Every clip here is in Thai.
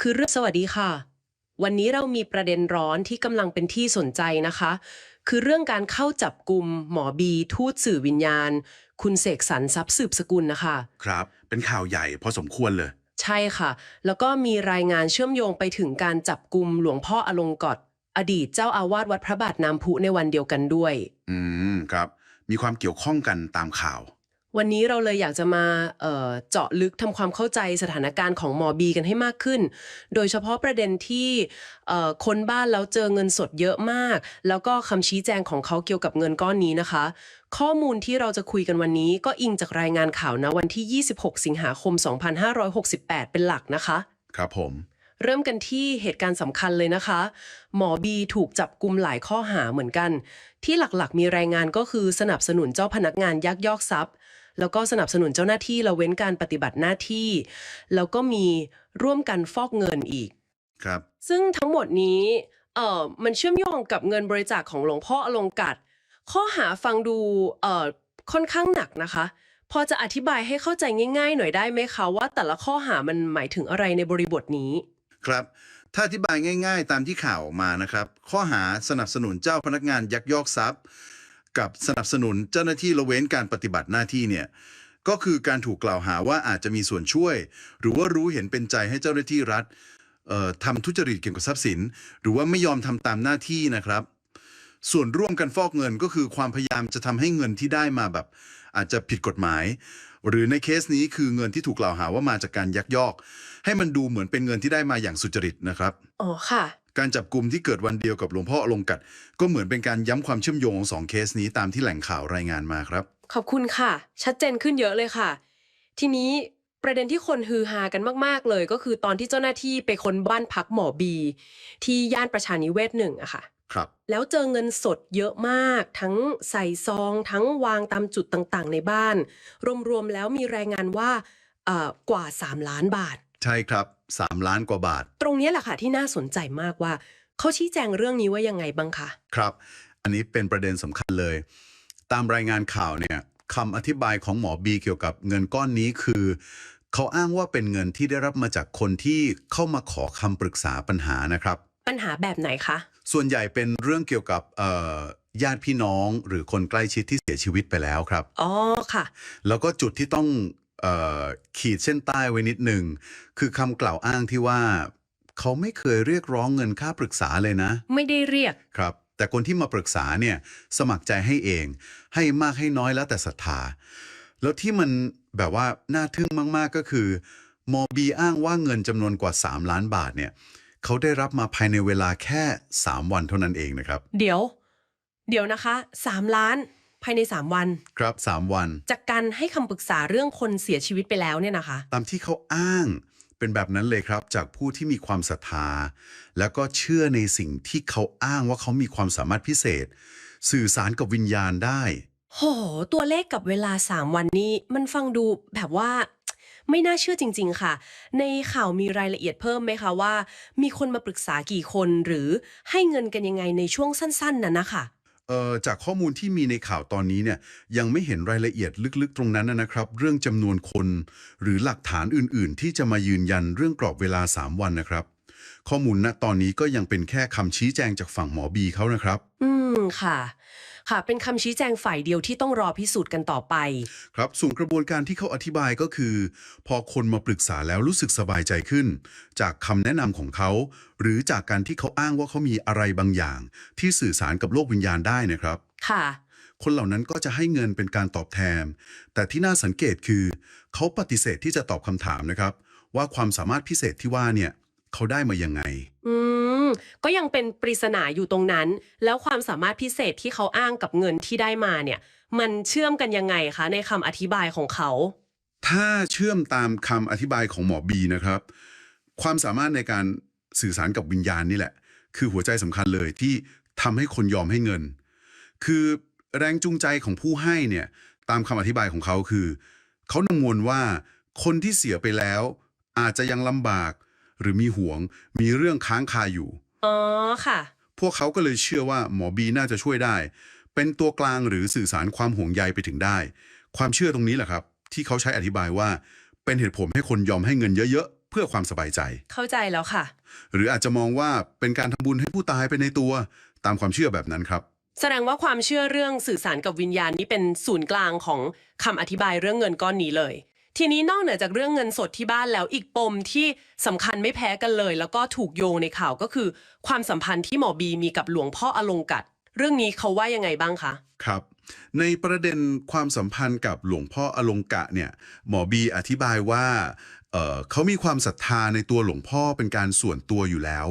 คือเรื่องสวัสดีค่ะ วันนี้เรามีประเด็นร้อนที่กำลังเป็นที่สนใจนะคะ คือเรื่องการเข้าจับกลุ่มหมอบี ทูตสื่อวิญญาณ คุณเสกสรรทรัพย์สืบสกุลนะคะ ครับ เป็นข่าวใหญ่พอสมควรเลย ใช่ค่ะ แล้วก็มีรายงานเชื่อมโยงไปถึงการจับกลุ่มหลวงพ่ออลงกฎอดีตเจ้าอาวาสวัดพระบาทน้ำพุในวันเดียวกันด้วย อืม ครับ มีความเกี่ยวข้องกันตามข่าว วันนี้เราเลยอยากจะมาเอ่อเจาะลึกทำความเข้าใจสถานการณ์ของหมอบีกันให้มากขึ้น โดยเฉพาะประเด็นที่เอ่อคนบ้านแล้วเจอเงินสดเยอะมาก แล้วก็คำชี้แจงของเขาเกี่ยวกับเงินก้อนนี้นะคะ ข้อมูลที่เราจะคุยกันวันนี้ก็อิงจากรายงานข่าวนะวันที่ 26 สิงหาคม 2568 เป็นหลักนะคะ ครับผมเริ่มกันที่เหตุการณ์สำคัญเลยนะคะ หมอบีถูกจับกลุ่มหลายข้อหาเหมือนกัน ที่หลักๆ มีรายงานก็คือสนับสนุนเจ้าพนักงานยักยอกทรัพย์ แล้วก็สนับสนุนเจ้าหน้าที่ละเว้นการปฏิบัติหน้าที่ แล้วก็มีร่วมกันฟอกเงินอีก ครับ ซึ่งทั้งหมดนี้เอ่อมันเชื่อมโยงกับเงินบริจาคของหลวงพ่ออลงกัด ข้อหาฟังดูเอ่อค่อนข้างหนักนะคะ พอจะอธิบายให้เข้าใจง่าย ๆ หน่อยได้ไหมคะว่าแต่ละข้อหามันหมายถึงอะไรในบริบทนี้ ครับ ถ้าอธิบายง่าย ๆ ตามที่ข่าวออกมานะครับ ข้อหาสนับสนุนเจ้าพนักงานยักยอกทรัพย์ กับสนับสนุนเจ้าหน้าที่ละเว้นการปฏิบัติหน้าที่เนี่ยก็คือการถูกกล่าวหาว่าอาจจะมีส่วนช่วย หรือว่ารู้เห็นเป็นใจให้เจ้าหน้าที่รัฐทำทุจริตเกี่ยวกับทรัพย์สิน หรือว่าไม่ยอมทำตามหน้าที่นะครับ ส่วนร่วมกันฟอกเงินก็คือความพยายามจะทำให้เงินที่ได้มาแบบ อาจจะผิดกฎหมาย หรือในเคสนี้คือเงินที่ถูกกล่าวหาว่ามาจากการยักยอก ให้มันดูเหมือนเป็นเงินที่ได้มาอย่างสุจริตนะครับ อ๋อค่ะ การจับกลุ่มที่เกิดวันเดียวกับหลวงพ่ออลงกัด ก็เหมือนเป็นการย้ำความเชื่อมโยงของสองเคสนี้ตามที่แหล่งข่าวรายงานมาครับ ขอบคุณค่ะ ชัดเจนขึ้นเยอะเลยค่ะ ทีนี้ประเด็นที่คนฮือฮากันมาก ๆ เลยก็คือตอนที่เจ้าหน้าที่ไปค้นบ้านพักหมอบี ที่ย่านประชานิเวศหนึ่งอะค่ะ ครับ แล้วเจอเงินสดเยอะมาก ทั้งใส่ซอง ทั้งวางตามจุดต่างๆ ในบ้าน รวม ๆ แล้วมีรายงานว่าเอ่อกว่า 3 ล้านบาท ใช่ครับ 3 ล้านกว่าบาท ตรงนี้แหละค่ะที่น่าสนใจมากว่า เขาชี้แจงเรื่องนี้ว่ายังไงบ้างคะครับ อันนี้เป็นประเด็นสำคัญเลย ตามรายงานข่าวเนี่ยคำอธิบายของหมอบีเกี่ยวกับเงินก้อนนี้คือเขาอ้างว่าเป็นเงินที่ได้รับมาจากคนที่เข้ามาขอคำปรึกษาปัญหานะครับ ปัญหาแบบไหนคะ ส่วนใหญ่เป็นเรื่องเกี่ยวกับเอ่อญาติพี่น้องหรือคนใกล้ชิดที่เสียชีวิตไปแล้วครับ อ๋อค่ะ แล้วก็จุดที่ต้องเออ ขีดเส้นใต้ไว้นิดหนึ่งคือคำกล่าวอ้างที่ว่าเขาไม่เคยเรียกร้องเงินค่าปรึกษาเลยนะ ไม่ได้เรียกครับ แต่คนที่มาปรึกษาเนี่ยสมัครใจให้เอง ให้มากให้น้อยแล้วแต่ศรัทธาแล้วที่มันแบบว่าน่าทึ่งมากๆก็คือมอบีอ้างว่าเงินจำนวนกว่า 3 ล้านบาทเนี่ยเขาได้รับมาภายในเวลาแค่ 3 วันเท่านั้นเองนะครับ เดี๋ยว เดี๋ยวนะคะ 3 ล้าน ภายใน 3 วัน ครับ 3 วัน จากการให้คำปรึกษาเรื่องคนเสียชีวิตไปแล้วเนี่ยนะคะ ตามที่เขาอ้างเป็นแบบนั้นเลยครับ จากผู้ที่มีความศรัทธา แล้วก็เชื่อในสิ่งที่เขาอ้างว่าเขามีความสามารถพิเศษ สื่อสารกับวิญญาณได้ โห ตัวเลขกับเวลา 3 วันนี้มันฟังดูแบบว่าไม่น่าเชื่อจริง ๆ ค่ะ ในข่าวมีรายละเอียดเพิ่มไหมคะว่า มีคนมาปรึกษากี่คนหรือให้เงินกันยังไงในช่วงสั้น ๆนั้นนะคะ เอ่อจากข้อมูลที่มีในข่าวตอนนี้เนี่ยยังไม่เห็นรายละเอียดลึกๆ ตรงนั้นนะครับ เรื่องจำนวนคน หรือหลักฐานอื่นๆ ที่จะมายืนยันเรื่องกรอบเวลา 3 วันนะครับ ข้อมูลณตอนนี้ก็ยังเป็นแค่คำชี้แจงจากฝั่งหมอบีเขานะครับ อืมค่ะ ค่ะ เป็นคำชี้แจงฝ่ายเดียวที่ต้องรอพิสูจน์กันต่อไป ครับส่วนกระบวนการที่เขาอธิบายก็คือ พอคนมาปรึกษาแล้วรู้สึกสบายใจขึ้น จากคำแนะนำของเขา หรือจากการที่เขาอ้างว่าเขามีอะไรบางอย่าง ที่สื่อสารกับโลกวิญญาณได้นะครับ ค่ะ คนเหล่านั้นก็จะให้เงินเป็นการตอบแทน แต่ที่น่าสังเกตคือ เขาปฏิเสธที่จะตอบคำถามนะครับ ว่าความสามารถพิเศษที่ว่าเนี่ย เขาได้มายังไง อืม ก็ยังเป็นปริศนาอยู่ตรงนั้น แล้วความสามารถพิเศษที่เขาอ้างกับเงินที่ได้มาเนี่ย มันเชื่อมกันยังไงคะ ในคำอธิบายของเขา ถ้าเชื่อมตามคำอธิบายของหมอบีนะครับ ความสามารถในการสื่อสารกับวิญญาณนี่แหละ คือหัวใจสำคัญเลยที่ทำให้คนยอมให้เงิน คือแรงจูงใจของผู้ให้เนี่ย ตามคำอธิบายของเขาคือ เขากังวลว่าคนที่เสียไปแล้ว อาจจะยังลำบาก หรือมีห่วง มีเรื่องค้างคาอยู่ อ๋อค่ะ พวกเขาก็เลยเชื่อว่าหมอบีน่าจะช่วยได้ เป็นตัวกลางหรือสื่อสารความห่วงใยไปถึงได้ ความเชื่อตรงนี้แหละครับ ที่เขาใช้อธิบายว่า เป็นเหตุผลให้คนยอมให้เงินเยอะเพื่อความสบายใจ เข้าใจแล้วค่ะ หรืออาจจะมองว่าเป็นการทำบุญให้ผู้ตายไปในตัว ตามความเชื่อแบบนั้นครับ แสดงว่าความเชื่อเรื่องสื่อสารกับวิญญาณนี่เป็นศูนย์กลางของคำอธิบายเรื่องเงินก้อนนี้เลย ทีนี้นอกเหนือจากเรื่องเงินสดที่บ้านแล้วอีกปมที่สำคัญไม่แพ้กันเลย แล้วก็ถูกโยงในข่าวก็คือ ความสัมพันธ์ที่หมอบีมีกับหลวงพ่ออลงกัด เรื่องนี้เขาว่ายังไงบ้างคะครับ ในประเด็นความสัมพันธ์กับหลวงพ่ออลงกะเนี่ยหมอบีอธิบายว่าเอ่อเขามีความศรัทธาในตัวหลวงพ่อเป็นการส่วนตัวอยู่แล้ว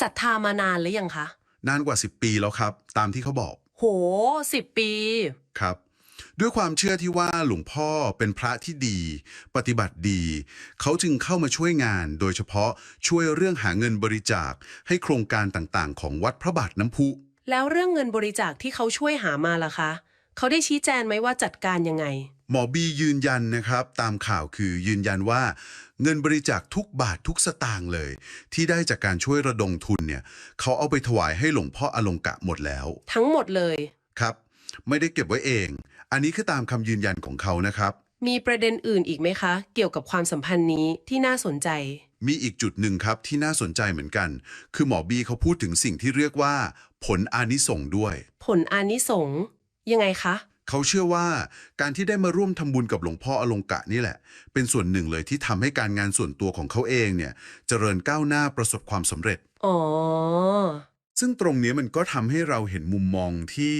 ศรัทธามานานหรือยังคะนานกว่า 10 ปีแล้วครับ ตามที่เขาบอก โหสิบปี ครับ ด้วยความเชื่อที่ว่าหลวงพ่อเป็นพระที่ดี ปฏิบัติดี เขาจึงเข้ามาช่วยงาน โดยเฉพาะช่วยเรื่องหาเงินบริจาคให้โครงการต่างๆ ของวัดพระบาทน้ำพุ แล้วเรื่องเงินบริจาคที่เขาช่วยหามาล่ะคะ เขาได้ชี้แจงไหมว่าจัดการยังไง หมอบียืนยันนะครับ ตามข่าวคือยืนยันว่า เงินบริจาคทุกบาททุกสตางค์เลย ที่ได้จากการช่วยระดมทุนเนี่ย เขาเอาไปถวายให้หลวงพ่ออลงกะหมดแล้ว ทั้งหมดเลย ครับ ไม่ได้เก็บไว้เอง อันนี้คือตามคำยืนยันของเขานะครับ มีประเด็นอื่นอีกไหมคะ เกี่ยวกับความสัมพันธ์นี้ที่น่าสนใจ มีอีกจุดหนึ่งครับที่น่าสนใจเหมือนกัน คือหมอบีเขาพูดถึงสิ่งที่เรียกว่า ผลอานิสงส์ด้วย ผลอานิสงส์ยังไงคะ เขาเชื่อว่าการที่ได้มาร่วมทำบุญกับหลวงพ่ออลงกะนี่แหละ เป็นส่วนหนึ่งเลยที่ทำให้การงานส่วนตัวของเขาเองเนี่ยเจริญก้าวหน้าประสบความสำเร็จ อ๋อ ซึ่งตรงนี้มันก็ทำให้เราเห็นมุมมองที่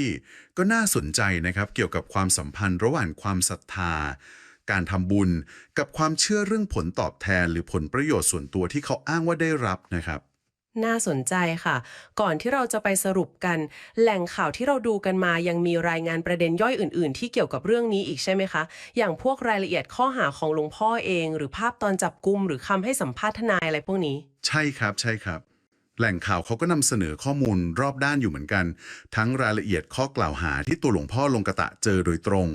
ก็น่าสนใจนะครับ เกี่ยวกับความสัมพันธ์ระหว่างความศรัทธา การทำบุญกับความเชื่อเรื่องผลตอบแทน หรือผลประโยชน์ส่วนตัวที่เขาอ้างว่าได้รับนะครับ น่าสนใจค่ะ ก่อนที่เราจะไปสรุปกัน แหล่งข่าวที่เราดูกันมายังมีรายงานประเด็นย่อยอื่น ๆ ที่เกี่ยวกับเรื่องนี้อีกใช่ไหมคะ อย่างพวกรายละเอียดข้อหาของหลวงพ่อเอง หรือภาพตอนจับกุมหรือคำให้สัมภาษณ์ทนายอะไรพวกนี้ ใช่ครับใช่ครับ แหล่งข่าวเขาก็นำเสนอข้อมูลรอบด้านอยู่เหมือนกัน ทั้งรายละเอียดข้อกล่าวหาที่ตัวหลวงพ่อลงกระตะเจอโดยตรง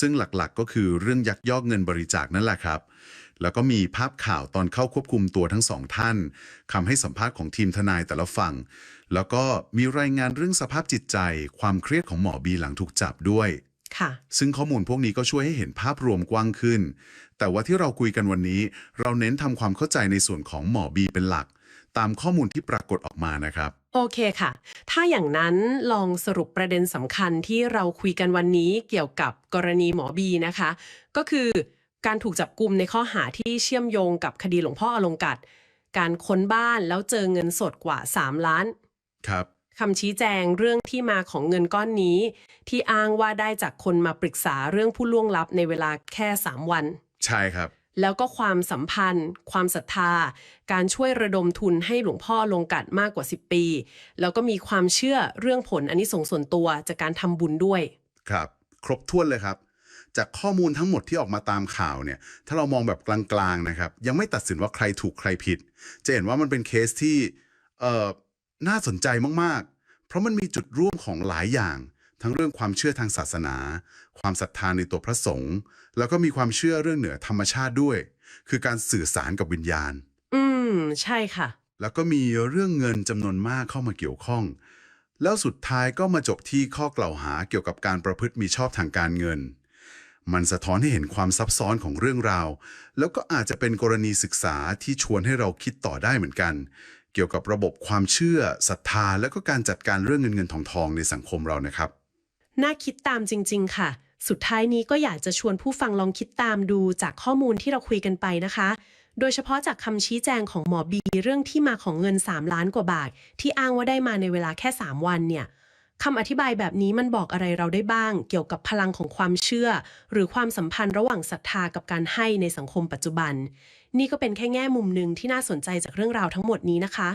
ซึ่งหลักๆ ก็คือเรื่องยักยอกเงินบริจาคนั่นแหละครับ แล้วก็มีภาพข่าวตอนเข้าควบคุมตัวทั้งสองท่านคำให้สัมภาษณ์ของทีมทนายแต่ละฝั่ง แล้วก็มีรายงานเรื่องสภาพจิตใจ ความเครียดของหมอบีหลังถูกจับด้วยค่ะซึ่งข้อมูลพวกนี้ก็ช่วยให้เห็นภาพรวมกว้างขึ้น แต่ว่าที่เราคุยกันวันนี้ เราเน้นทำความเข้าใจในส่วนของหมอบีเป็นหลัก ตามข้อมูลที่ปรากฏออกมานะครับ โอเคค่ะ ถ้าอย่างนั้นลองสรุปประเด็นสำคัญที่เราคุยกันวันนี้เกี่ยวกับกรณีหมอบีนะคะ ก็คือการถูกจับกลุ่มในข้อหาที่เชื่อมโยงกับคดีหลวงพ่ออลงกัด การค้นบ้านแล้วเจอเงินสดกว่า 3 ล้านครับ คำชี้แจงเรื่องที่มาของเงินก้อนนี้ ที่อ้างว่าได้จากคนมาปรึกษาเรื่องผู้ล่วงลับในเวลาแค่ 3 วัน ใช่ครับ แล้วก็ความสัมพันธ์ ความศรัทธา การช่วยระดมทุนให้หลวงพ่อลงกัดมากกว่า 10 ปี แล้วก็มีความเชื่อเรื่องผลอันนี้ส่งส์ส่วนตัวจากการทำบุญด้วย ครับ ครบถ้วนเลยครับ จากข้อมูลทั้งหมดที่ออกมาตามข่าวเนี่ย ถ้าเรามองแบบกลางๆนะครับ ยังไม่ตัดสินว่าใครถูกใครผิด จะเห็นว่ามันเป็นเคสที่เอ่อน่าสนใจมากๆ เพราะมันมีจุดร่วมของหลายอย่าง ทั้งเรื่องความเชื่อทางศาสนา ความศรัทธาในตัวพระสงฆ์แล้วก็มีความเชื่อเรื่องเหนือธรรมชาติด้วย คือการสื่อสารกับวิญญาณ อืม ใช่ค่ะ แล้วก็มีเรื่องเงินจำนวนมากเข้ามาเกี่ยวข้อง แล้วสุดท้ายก็มาจบที่ข้อกล่าวหาเกี่ยวกับการประพฤติมีชอบทางการเงิน มันสะท้อนให้เห็นความซับซ้อนของเรื่องราว แล้วก็อาจจะเป็นกรณีศึกษาที่ชวนให้เราคิดต่อได้เหมือนกัน เกี่ยวกับระบบความเชื่อศรัทธา แล้วก็การจัดการเรื่องเงินเงินทองทองในสังคมเรานะครับ น่าคิดตามจริง ๆ ค่ะ สุดท้ายนี้ก็อยากจะชวนผู้ฟังลองคิดตามดูจากข้อมูลที่เราคุยกันไปนะคะ โดยเฉพาะจากคำชี้แจงของหมอบีเรื่องที่มาของเงิน 3 ล้านกว่าบาท ที่อ้างว่าได้มาในเวลาแค่ 3 วันเนี่ยคำอธิบายแบบนี้มันบอกอะไรเราได้บ้าง เกี่ยวกับพลังของความเชื่อ หรือความสัมพันธ์ระหว่างศรัทธากับการให้ในสังคมปัจจุบัน นี่ก็เป็นแค่แง่มุมหนึ่งที่น่าสนใจจากเรื่องราวทั้งหมดนี้นะคะ